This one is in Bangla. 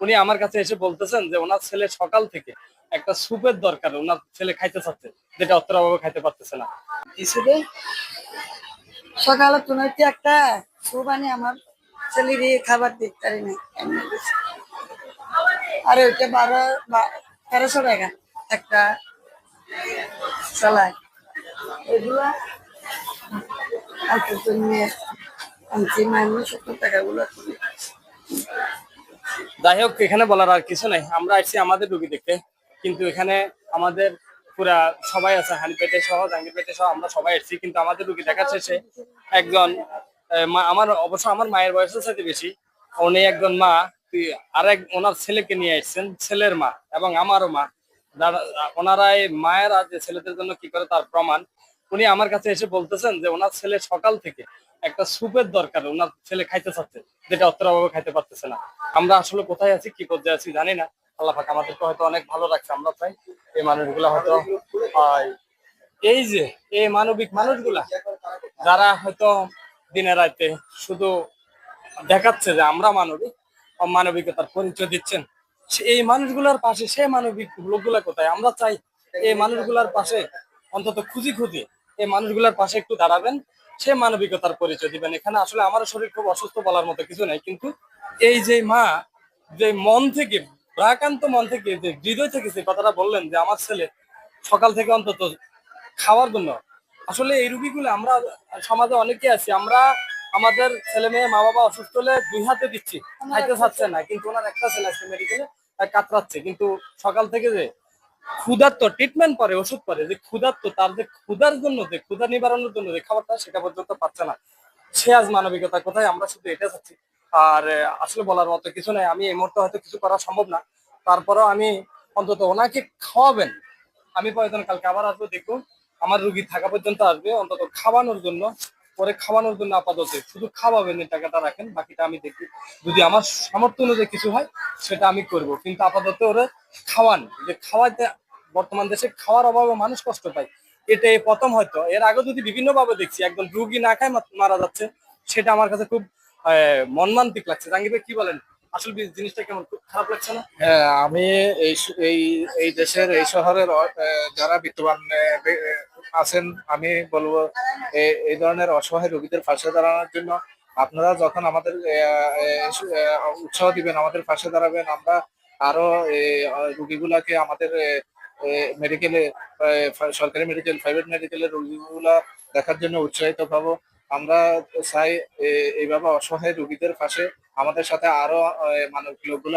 উনি আমার কাছে এসে বলতেছেন যে ওনার ছেলে সকাল থেকে একটা সুপের দরকার, ওনার ছেলে খাইতে চাচ্ছে, যেটা অত্তরাভাবে খাইতে পারতেছে না। সকালে তুমি একটা আনি, আমার ছেলের খাবার দিতে পারি না আর ওইটা বারো তেরোশো টাকা একটা চালায় এগুলো জন্য আনছি, মাইনে সত্তর টাকা গুলো যাই হোক এখানে বলার আর কিছু নাই। আমরা আসছি আমাদের রুগী দেখতে। কিন্তু এখানে আমাদের পুরা সবাই আছে, হানিপেটে সহ জাঙ্গিরপেটে সহ, আমরা সবাই এসেছি কিন্তু আমাদের রুগী দেখা শেষে একজন আমার অবশ্য আমার মায়ের বয়সের সাথে বেশি। উনি একজন মা আর এক ওনার ছেলেকে নিয়ে এসেছেন ছেলের মা এবং আমারও মা। যারা- ওনারা এই মায়েরা যে ছেলেদের জন্য কি করে তার প্রমাণ, উনি আমার কাছে এসে বলতেছেন যে ওনার ছেলে সকাল থেকে একটা সুপের দরকার, ওনার ছেলে খাইতে চাচ্ছে, যেটা অত্তরাভাবে খাইতে পারতেছে না। আমরা আসলে কোথায় আছি, কি পর্যায়ে আছি জানি না। আল্লাহ আমাদেরকে হয়তো অনেক ভালো রাখছে, আমরা চাই এই মানুষগুলো হয়তো এই যে, এই মানবিক মানুষগুলা, যারা হয়তো দিনে রাতে শুধু দেখাচ্ছে যে আমরা মানবিক মানবিকতার পরিচয় দিচ্ছেন এই মানুষগুলোর পাশে, সে মানবিক লোকগুলা কোথায়? আমরা চাই এই মানুষগুলার পাশে অন্তত খুঁজি খুঁজি, এই মানুষগুলোর পাশে একটু দাঁড়াবেন সে মানবিকতার পরিচয় দিবেন। এখানে আসলে আমার শরীর খুব অসুস্থ বলার মতো কিছু নাই, কিন্তু এই যে মা, যে মন থেকে প্রাকান্ত মন থেকে, যে হৃদয় থেকে যে কথাটা বললেন যে আমার ছেলে সকাল থেকে অন্তত খাওয়ার জন্য, আসলে এই রুগীগুলো আমরা সমাজে অনেকে আছি, আমরা আমাদের ছেলে মেয়ে মা বাবা অসুস্থ হলে দুই হাতে দিচ্ছি, খাইতে চাচ্ছে না, কিন্তু ওনার একটা ছেলে আছে মেডিকেলে কাতরাচ্ছে, কিন্তু সকাল থেকে যে ক্ষুধার্ত ট্রিটমেন্ট করে, ওষুধ করে, যে ক্ষুধার্ত তার যে ক্ষুধার জন্য, যে ক্ষুধা নিবারণের জন্য যে খাবারটা, সেটা পর্যন্ত পাচ্ছে না। সে আজ মানবিকতা, কোথায় আমরা শুধু এটা চাচ্ছি? আর আসলে বলার মতো কিছু নাই। আমি এই মুহূর্তে হয়তো কিছু করা সম্ভব না। তারপরেও আমি অন্তত ওনাকে খাওয়াবেন। আমি প্রয়োজন, কালকে আবার আসব দেখুন আমার রুগী থাকা পর্যন্ত আসবে, অন্তত খাওয়ানোর জন্য, পরে খাওয়ানোর জন্য আপাতত শুধু খাওয়াবেন টাকাটা রাখেন, বাকিটা আমি দেখি যদি আমার সামর্থ্য অনুযায়ী কিছু হয়, সেটা আমি করব। কিন্তু আপাতত ওরা খাওয়ান। যে খাওয়াতে বর্তমান দেশে খাওয়ার অভাবে মানুষ কষ্ট পায়। এটা এই প্রথম হয়তো। এর আগে যদি বিভিন্ন ভাবে দেখছি একদম রুগী না খায় মারা যাচ্ছে সেটা আমার কাছে খুব আহ, মর্মান্তিক লাগছে। জাঙ্গি ভাই কি বলেন? আসলে জিনিসটা কেমন? খারাপ লাগছে না? হ্যাঁ আমি এই এই এই দেশের এই শহরের যারা বিত্তবান আছেন আমি বলব এই ধরনের অসহায় রোগীদের পাশে দাঁড়ানোর জন্য আপনারা যখন আমাদের উৎসাহ দিবেন আমাদের পাশে দাঁড়াবেন আমরা আরও আহ, আমাদের মেডিকেলে সরকারি মেডিকেল প্রাইভেট মেডিকেলের রোগীগুলা দেখার জন্য উৎসাহিত পাবো আমরা চাই এইভাবে অসহায় রোগীদের পাশে আমাদের সাথে আরও মানব লোকগুলো